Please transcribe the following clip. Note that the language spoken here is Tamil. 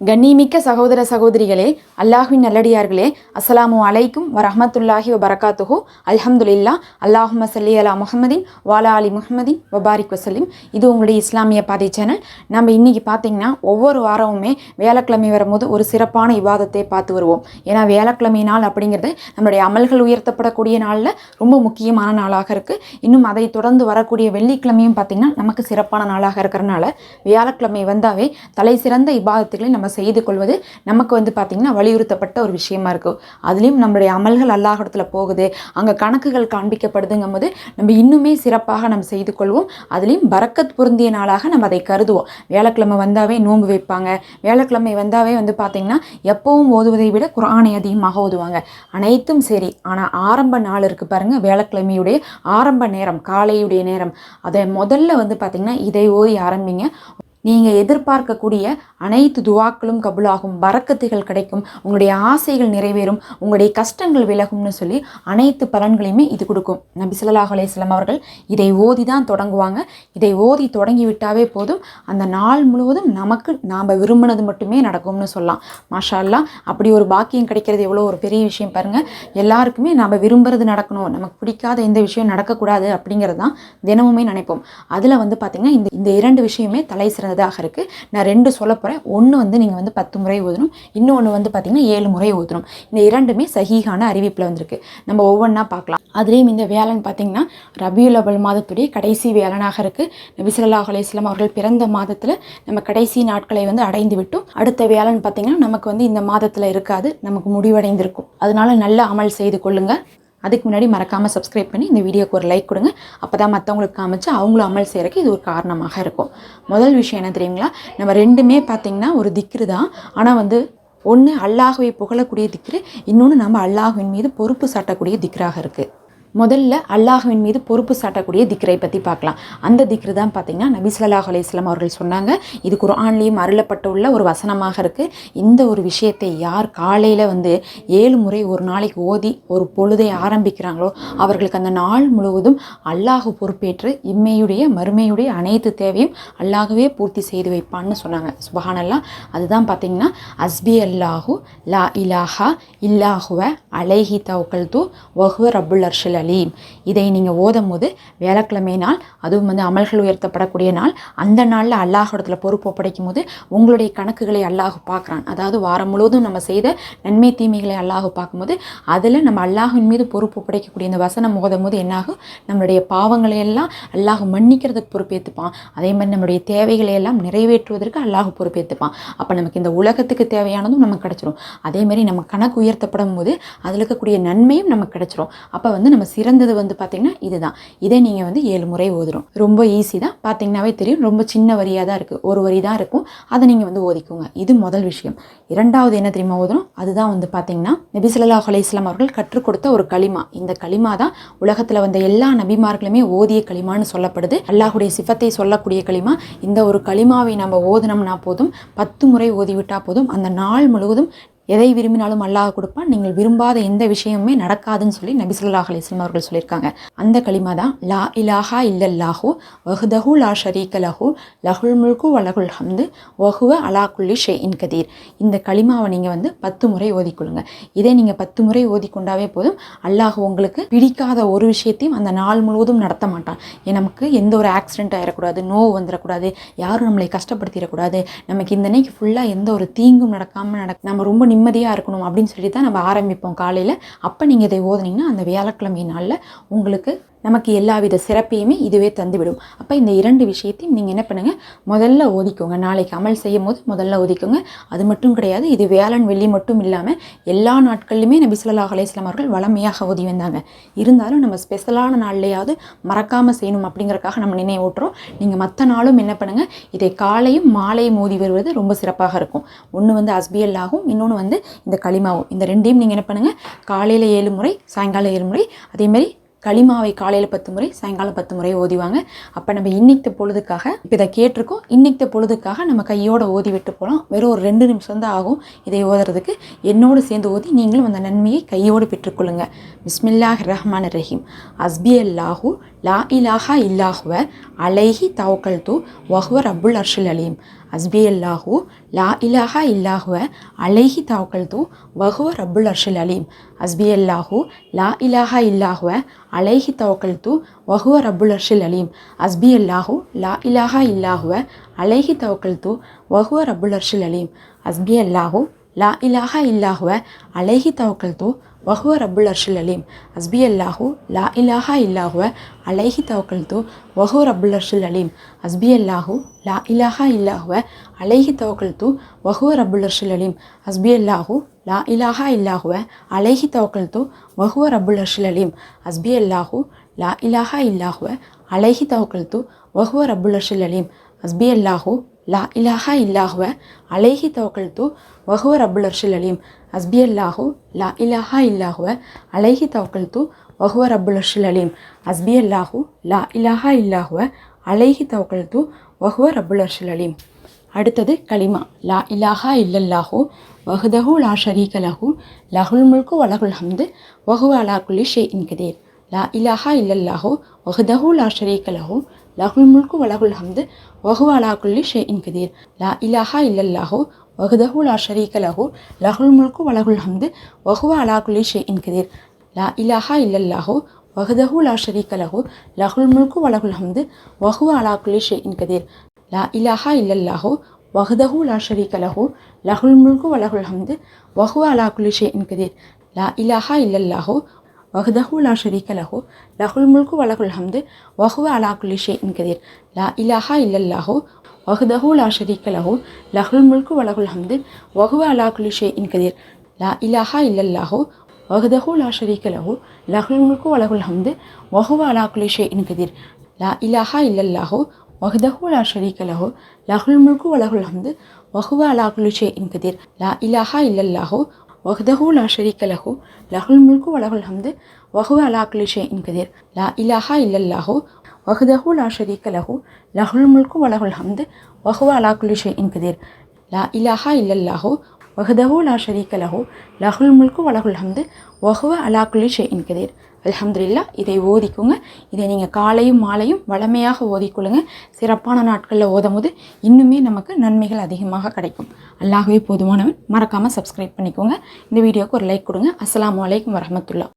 கண்ணிமிக்க சகோதர சகோதரிகளே அல்லாஹ்வின் நல்லடியார்களே அஸ்லாமு அலைக்கும் வரஹமத்துல்லாஹி வபரகாத்துஹு. அல்ஹம்துலில்லா அல்லாஹும் சல்லி அலா முஹமதின் வாலா அலி முஹமதின் வபாரிக் வசலிம் இது உங்களுடைய இஸ்லாமிய பாதை சேனல். நம்ம இன்றைக்கி பார்த்தீங்கன்னா ஒவ்வொரு வாரமுமே வியாழக்கிழமை வரும்போது ஒரு சிறப்பான இவாதத்தை பார்த்து வருவோம். ஏன்னா வியாழக்கிழமை நாள் அப்படிங்கிறது நம்மளுடைய அமல்கள் உயர்த்தப்படக்கூடிய நாளில் ரொம்ப முக்கியமான நாளாக இருக்குது இன்னும் அதை தொடர்ந்து வரக்கூடிய வெள்ளிக்கிழமையும் பார்த்திங்கன்னா நமக்கு சிறப்பான நாளாக இருக்கிறனால வியாழக்கிழமை வந்தாவே தலை சிறந்த இபாதத்துகளை நம்ம செய்து கொள்வது நமக்கு வந்து பார்த்திங்கன்னா வலியுறுத்தப்பட்ட ஒரு விஷயமா இருக்கும். அதுலேயும் நம்மளுடைய அமல்கள் அல்லாஹிடத்தில் போகுது. அங்கே கணக்குகள் காண்பிக்கப்படுதுங்கும் போது நம்ம இன்னுமே சிறப்பாக நம்ம செய்து கொள்வோம். அதுலேயும் பறக்கத் பொருந்திய நாளாக நம்ம அதை கருதுவோம். வியாழக்கிழமை வந்தாவே நோன்பு வைப்பாங்க. வியாழக்கிழமை வந்தாவே வந்து பார்த்திங்கன்னா எப்பவும் ஓதுவதை விட குரானை அதிகமாக ஓதுவாங்க. அனைத்தும் சரி. ஆனால் ஆரம்ப நாள் இருக்குது பாருங்கள் வியாழக்கிழமையுடைய ஆரம்ப நேரம் காலையுடைய நேரம். அதை முதல்ல வந்து பார்த்திங்கன்னா இதை ஓதி ஆரம்பிங்க. நீங்கள் எதிர்பார்க்கக்கூடிய அனைத்து துவாக்களும் கபுலாகும் பறக்கத்துகள் கிடைக்கும் உங்களுடைய ஆசைகள் நிறைவேறும் உங்களுடைய கஷ்டங்கள் விலகும்னு சொல்லி அனைத்து பலன்களையுமே இது கொடுக்கும். நபி ஸல்லல்லாஹு அலையம் அவர்கள் இதை ஓதி தான் தொடங்குவாங்க. இதை ஓதி தொடங்கி விட்டாவே போதும். அந்த நாள் முழுவதும் நமக்கு நாம் விரும்பினது மட்டுமே நடக்கும்னு சொல்லலாம். மாஷா அல்லாஹ் அப்படி ஒரு பாக்கியம் கிடைக்கிறது எவ்வளோ ஒரு பெரிய விஷயம் பாருங்கள் எல்லாருக்குமே நாம் விரும்புறது நடக்கணும். நமக்கு பிடிக்காத எந்த விஷயம் நடக்கக்கூடாது அப்படிங்கிறது தான் தினமுமே நினைப்போம். அதில் வந்து பார்த்திங்கன்னா இந்த இந்த இரண்டு விஷயமே தலை சிறந்ததாக இருக்குது நான் ரெண்டு சொல்ல போகிறேன் ஒன்று வந்து நீங்கள் வந்து பத்து முறை ஓதணும் இன்னொன்று வந்து பார்த்திங்கன்னா ஏழு முறை ஓதணும் இந்த இரண்டுமே சகிகான அறிவிப்பில் வந்திருக்கு. நம்ம ஒவ்வொன்றா பார்க்கலாம். அதுலேயும் இந்த வேலன் பார்த்திங்கன்னா ரபியுல் அவல் மாதத்துடைய கடைசி வேலனாக இருக்குது நபி ஸல்லல்லாஹு அவர்கள் பிறந்த மாதத்தில் நம்ம கடைசி நாட்களை வந்து அடைந்து விட்டோம். அடுத்த வேலன் பார்த்திங்கன்னா நமக்கு வந்து இந்த மாதத்தில் இருக்காது. நமக்கு முடிவடைந்திருக்கும். அதனால நல்ல அமல் செய்து கொள்ளுங்கள் அதுக்கு முன்னாடி மறக்காமல் சப்ஸ்கிரைப் பண்ணி இந்த வீடியோக்கு ஒரு லைக் கொடுங்க. அப்போ தான் மற்றவங்களுக்கு காமிச்சு அவங்களும் அமல் செய்கிறக்கு இது ஒரு காரணமாக இருக்கும். முதல் விஷயம் என்ன தெரியுங்களா? நம்ம ரெண்டுமே பார்த்திங்கன்னா ஒரு திக்ரு தான். ஆனால் வந்து ஒன்று அல்லாஹுவை புகழக்கூடிய திக்ரு இன்னொன்று நம்ம அல்லாஹுவின் மீது பொறுப்பு சாட்டக்கூடிய திக்ராக இருக்குது முதல்ல அல்லாஹுவின் மீது பொறுப்பு சாட்டக்கூடிய திக்ரை பற்றி பார்க்கலாம். அந்த திக்ரு தான் பார்த்தீங்கன்னா நபி ஸல்லல்லாஹு அலைஹி அவர்கள் சொன்னாங்க. இது குரான்லேயும் அருளப்பட்டுள்ள ஒரு வசனமாக இருக்குது இந்த ஒரு விஷயத்தை யார் காலையில் வந்து ஏழு முறை ஒரு நாளைக்கு ஓதி ஒரு பொழுதை ஆரம்பிக்கிறாங்களோ அவர்களுக்கு அந்த நாள் முழுவதும் அல்லாஹு பொறுப்பேற்று இம்மையுடைய மறுமையுடைய அனைத்து தேவையும் அல்லாஹுவே பூர்த்தி செய்து வைப்பான்னு சொன்னாங்க. சுபஹானல்லா. அதுதான் பார்த்தீங்கன்னா அஸ்பி அல்லாஹு லா இலாஹா இல்லாஹுவ அலைஹி தவுக்கல் தூ வஹுவ ரபுல் அர்ஷல் அலீம். இதை நீங்கள் ஓதும் போது வியாழக்கிழமை நாள் அதுவும் வந்து அமல்கள் உயர்த்தப்படக்கூடிய நாள் அந்த நாளில் அல்லாஹிடத்தில் பொறுப்பு ஒப்படைக்கும் போது உங்களுடைய கணக்குகளை அல்லாஹ் பார்க்குறான். அதாவது வாரம் முழுவதும் நம்ம செய்த நன்மை தீமைகளை அல்லாஹ் பார்க்கும்போது அதில் நம்ம அல்லாஹின் மீது பொறுப்பு ஒப்படைக்கக்கூடிய இந்த வசனம் ஓதும் போது என்னாகும்? நம்மளுடைய பாவங்களை எல்லாம் அல்லாஹ் மன்னிக்கிறதுக்கு பொறுப்பேற்றுப்பான் அதே மாதிரி நம்மளுடைய தேவைகளை எல்லாம் நிறைவேற்றுவதற்கு அல்லாஹ் பொறுப்பேற்றுப்பான் அப்போ நமக்கு இந்த உலகத்துக்கு தேவையானதும் நமக்கு கிடச்சிரும். அதே மாதிரி நம்ம கணக்கு உயர்த்தப்படும் போது அதில் இருக்கக்கூடிய நன்மையும் நமக்கு கிடச்சிரும். அப்போ வந்து நம்ம சிறந்தது வந்து பார்த்திங்கன்னா இதுதான். இதை நீங்கள் வந்து ஏழு முறை ஓதுறோம் ரொம்ப ஈஸி தான். பார்த்தீங்கன்னாவே தெரியும். ரொம்ப சின்ன வரியாக தான் இருக்குது ஒரு வரி தான் இருக்கும். அதை நீங்கள் வந்து ஓதிக்கோங்க. இது முதல் விஷயம். இரண்டாவது என்ன தெரியுமா ஓதுறோம் அதுதான் வந்து பார்த்திங்கன்னா நபிசல்லா ஸல்லல்லாஹு அவர்கள் கற்றுக் கொடுத்த ஒரு களிமா. இந்த களிமா தான் உலகத்தில் வந்த எல்லா நபிமார்களுமே ஓதிய களிமான்னு சொல்லப்படுது. அல்லாஹுடைய சிஃபத்தை சொல்லக்கூடிய களிமா. இந்த ஒரு களிமாவை நம்ம ஓதுனோம்னா போதும். பத்து முறை ஓதிவிட்டால் போதும். அந்த நாள் முழுவதும் எதை விரும்பினாலும் அல்லாஹ் கொடுப்பான். நீங்கள் விரும்பாத எந்த விஷயமுமே நடக்காதுன்னு சொல்லி நபிசுல்லாஹ் அலிஸ்லாம் அவர்கள் சொல்லியிருக்காங்க. அந்த களிமா தான் லா இலாஹா இல்லல்லாஹூ வஹ்தஹு லா ஷரீக லஹு லஹுல் முல்கு வலகுல் ஹம்து வஹுவ அலா குல்லி இன் கதீர். இந்த களிமாவை நீங்கள் வந்து பத்து முறை ஓதிக்கொள்ளுங்க. இதை நீங்கள் பத்து முறை ஓதிக்கொண்டாவே போதும் அல்லாஹ் உங்களுக்கு பிடிக்காத ஒரு விஷயத்தையும் அந்த நாள் முழுவதும் நடத்த மாட்டான். ஏன் நமக்கு எந்த ஒரு ஆக்சிடென்ட் ஆகிடக்கூடாது நோவு வந்துடக்கூடாது யாரும் நம்மளை கஷ்டப்படுத்திடக்கூடாது நமக்கு இந்த அன்னைக்கு ஃபுல்லாக எந்த ஒரு தீங்கும் நடக்காமல் நடக்க நம்ம ரொம்ப நிம்மதியாக இருக்கணும் அப்படின்னு சொல்லி தான் நம்ம ஆரம்பிப்போம் காலையில். அப்போ நீங்கள் இதை ஓதுனீங்கன்னா அந்த வியாழக்கிழமை நாளில் உங்களுக்கு நமக்கு எல்லாவித சிறப்பையுமே இதுவே தந்துவிடும். அப்போ இந்த இரண்டு விஷயத்தையும் நீங்கள் என்ன பண்ணுங்கள் முதல்ல ஒதுக்கோங்க நாளைக்கு அமல் செய்யும் போது முதல்ல ஒதுக்கோங்க அது மட்டும் கிடையாது இது வேளன் வெள்ளி மட்டும் இல்லாமல் எல்லா நாட்கள்லையுமே நபி ஸல்லல்லாஹு அலையம் அவர்கள் வளமையாக ஓதி வந்தாங்க. இருந்தாலும் நம்ம ஸ்பெஷலான நாள்லையாவது மறக்காமல் செய்யணும் அப்படிங்கிறக்காக நம்ம நினைவூட்டுறோம் நீங்கள் மற்ற நாளும் என்ன பண்ணுங்கள் இதை காலையும் மாலையும் ஓதி வருவது ரொம்ப சிறப்பாக இருக்கும். ஒன்று வந்து அஸ்பியல்லாகும் இன்னொன்று வந்து இந்த களிமாவும். இந்த ரெண்டையும் நீங்கள் என்ன பண்ணுங்கள் காலையில் ஏழு முறை சாயங்காலம் ஏழு முறை. அதேமாதிரி களிமாவை காலையில் பத்து முறை சாயங்காலம் பத்து முறை ஓதிவாங்க. அப்போ நம்ம இன்னைக்கு பொழுதுக்காக இப்போ இதை கேட்டிருக்கோம். இன்னைக்கு பொழுதுக்காக நம்ம கையோட ஓதி விட்டு போகலாம் வெறும் ஒரு ரெண்டு நிமிஷம் தான் ஆகும் இதை ஓதுறதுக்கு. என்னோடு சேர்ந்து ஓதி நீங்களும் அந்த நன்மையை கையோடு பெற்றுக்கொள்ளுங்க. பிஸ்மில்லாஹ் ரஹ்மான் ரஹீம். அஸ்பி அல்லாஹூ லா இலாஹா இல்லாஹுவ அலைஹி தவக்கல் தூ வஹுவர் அபுல் அர்ஷுல் அலீம். அஸ்பி அல்லாஹு லா இலாஹா இல்லாஹுவ அலைஹி தவக்கல்து வஹுவ ரப்புல் அர்ஷில் அலீம். அஸ்பி அல்லாஹு லா இலாஹா இல்லாஹுவ அலைஹி தவக்கல்து வஹுவ ரப்புல் அர்ஷில் அலீம். அஸ்பி அல்லாஹு லா இலாஹா இல்லாஹுவ அலைஹி தவக்கல்து வஹுவ ரப்புல் அர்ஷில் அலீம். அஸ்பி அல்லாஹு லா இலாஹா இல்லாஹுவ அலைஹி தவக்கல்து வஹுவ ரப்புல் அர்ஷில் அலீம் அஸ்பி அல்லாஹு லா இலாஹா இல்லாஹுவ அலைஹி தவக்கல்து வஹுவ ரப்புல் அர்ஷில் அலீம் அஸ்பி அல்லாஹு லா இலாஹா இல்லாஹுவ அலைஹி தவக்கல்து வஹுவ ரப்புல் அர்ஷில் அலீம் அஸ்பி அல்லாஹு லா இலாஹா இல்லாஹுவ அலைஹி தவக்கல்து வஹுவ ரப்புல் அர்ஷில் அலீம் அஸ்பி அல்லாஹு லா இலாஹா இல்லாஹுவ அலைஹி தவக்கல்து வஹுவ ரப்புல் அர்ஷில் அலீம் ஹஸ்பி அல்லாஹு லா இலாஹா இல்லாஹுவ அலைஹி தவக்கல் தூ வஹுவ ரபுல் அர்ஷில் அலீம். ஹஸ்பி அல்லாஹு லா இலாஹா இல்லாஹுவ அலைஹி தவக்கல் தூ வஹுவ ரபுல் அர்ஷில் அலீம். ஹஸ்பி அல்லாஹு லா இலாஹா இல்லாஹுவ அலைஹி தவக்கல் தூ வஹுவ ரபுல் அர்ஷில் அலீம். அடுத்தது களிமா லா இலாஹா இல்லல்லாஹு வஹுதஹு லா ஷரீக லஹு லஹுல் முல்கு வலகுல் ஹம்து வஹுவ அலா குலி ஷே இன்கதீர் லா இலாஹா இல்லல்லாஹு வஹுதஹு லா ஷரீக லஹு லகுல் முல்கு வலகுல் ஹம்து வகுவாலா குல்லி ஷே இன் கதீர். லா இலாஹா இல்லல்லாஹோ வகுதஹு லா ஷரீக லஹு. லகுல் முல்கு வலகுல் ஹம்து வகுவாலா குல்லி ஷே இன் கதீர். லா இலாஹா இல்லல்லாஹோ வகுதஹு லா ஷரீக லஹு. லகுல் முல்கு வலகுல் ஹம்து வஹுவ அலா குல்லி ஷே இன் கதீர். லா இலாஹா இல்லல்லாஹோ வஹுதஹு லா ஷரீக லஹு. லகுல் முல்கு வலகுல் ஹம்து வஹுவ அலா குல்லி ஷே இன் கதீர். லா இலாஹா இல்லல்லாஹோ வஹுதஹு லா ஷரீக லஹு லஹுல் முல்கு வலகுல் ஹம்து வஹுவ அலா குல்லி ஷே இன் கதீர். லா இலாஹா இல்லல்லாஹு வஹுதஹு லா ஷரீக லஹு லஹுல் முல்கு வலகுல் ஹம்து வஹுவ அலா குல்லி ஷே இன் கதீர். லா இலாஹா இல்லல்லாஹு வஹுதஹு லா ஷரீக லஹு லஹுல் முல்கு வலகுல் ஹம்து வஹுவ அலா குல்லி ஷே இன் கதீர். லா இலாஹா இல்லல்லாஹு வஹுதஹு லா ஷரீக லஹு லஹுல் முல்கு வலகுல் ஹம்து வஹுவ அலா குல்லி ஷே இன் கதீர். லா இலாஹா இல்லல்லாஹு வஹ்தஹு லா ஷரீக லஹு லஹுல் முல்கு வலகுல் ஹம்து வஹுவ அலா குல்லி ஷே லா இலாஹா இல்லல்லாஹு வஹ்தஹு லா ஷரீக லஹு லஹுல் முல்கு வலகுல் ஹம்து வஹுவ அலா குல்லி ஷே லா இலாஹா இல்லல்லாஹு வஹ்தஹு லா ஷரீக லஹு லஹுல் முல்கு வலகுல் ஹம்து வஹுவ அலா குல்லி ஷே அலமதுல்லா இதை ஓதிக்குங்க. இதை நீங்கள் காலையும் மாலையும் வளமையாக ஓதிக்கொள்ளுங்க. சிறப்பான நாட்களில் ஓதும் போது இன்னுமே நமக்கு நன்மைகள் அதிகமாக கிடைக்கும். அல்லாகவே போதுமானவன். மறக்காமல் சப்ஸ்கிரைப் பண்ணிக்கோங்க. இந்த வீடியோவுக்கு ஒரு லைக் கொடுங்க. அஸ்லாம் வலைக்கம் வரஹமத்துல்லா.